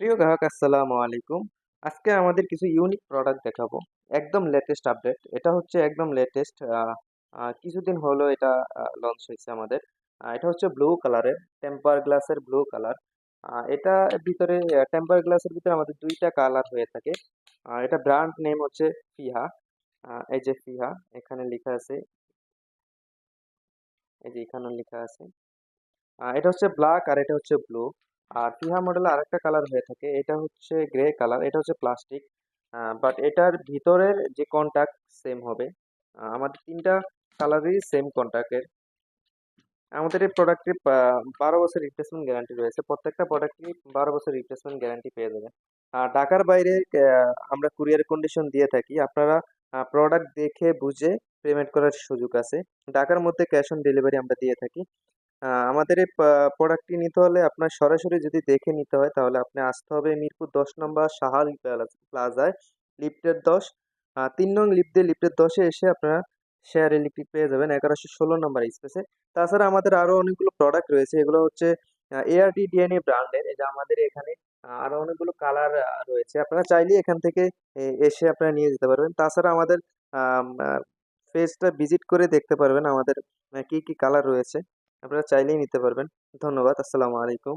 প্রিয় গ্রাহক, আসসালামু আলাইকুম। আজকে আমাদের কিছু ইউনিক প্রোডাক্ট দেখাবো। একদম লেটেস্ট আপডেট এটা হচ্ছে একদম লেটেস্ট কিছুদিন হলো এটা লঞ্চ হয়েছে আমাদের। এটা হচ্ছে ব্লু কালারের টেম্পার গ্লাসের ব্লু কালার এটা ভিতরে টেম্পার গ্লাসের ভিতরে আমাদের দুইটা কালার হয়ে থাকে। এটা ব্র্যান্ড নেম হচ্ছে ফিহা। এই যে ফিহা, এখানে লেখা আছে। এই যে এখানে লেখা আছে। এটা হচ্ছে ব্ল্যাক আর এটা হচ্ছে ব্লু আর ফিহা মডেলে আরেকটা কালার হয়ে থাকে, এটা হচ্ছে গ্রে কালার, এটা হচ্ছে প্লাস্টিক। বাট এটার ভিতরের যে কন্টাক্ট সেম হবে। আমাদের তিনটা কালারই সেম কন্ট্যাক্টের আমাদের এই প্রোডাক্টে বারো বছর রিপ্লেসমেন্ট গ্যারান্টি রয়েছে। প্রত্যেকটা প্রোডাক্টই বারো বছর রিপ্লেসমেন্ট গ্যারান্টি পেয়ে যাবেন আর ঢাকার বাইরে আমরা কুরিয়ার কন্ডিশন দিয়ে থাকি। আপনারা প্রোডাক্ট দেখে বুঝে পেমেন্ট করার সুযোগ আছে। ঢাকার মধ্যে ক্যাশ অন ডেলিভারি আমরা দিয়ে থাকি। আমাদের এই প্রোডাক্টটি নিতে হলে আপনার সরাসরি যদি দেখে নিতে হয় তাহলে আপনি আসতে হবে মিরপুর দশ নম্বর সাহাল প্লাজায় লিফটের দশ। তিন নং লিফট দিয়ে লিফটের দশে এসে আপনারা শেয়ার ইলেকট্রিক পেয়ে যাবেন এগারোশো ষোলো নম্বর স্পেসে তাছাড়া আমাদের আরও অনেকগুলো প্রোডাক্ট রয়েছে এগুলো হচ্ছে এআরটি ডিএনএ ব্র্যান্ডের যে আমাদের এখানে আহ, আরও অনেকগুলো কালার রয়েছে। আপনারা চাইলে এখান থেকে এসে আপনারা নিয়ে যেতে পারবেন। তাছাড়া আমাদের পেজটা ভিজিট করে দেখতে পারবেন আমাদের কি কি কালার রয়েছে। আপনারা চাইলেই নিতে পারবেন। ধন্যবাদ আসসালামু আলাইকুম।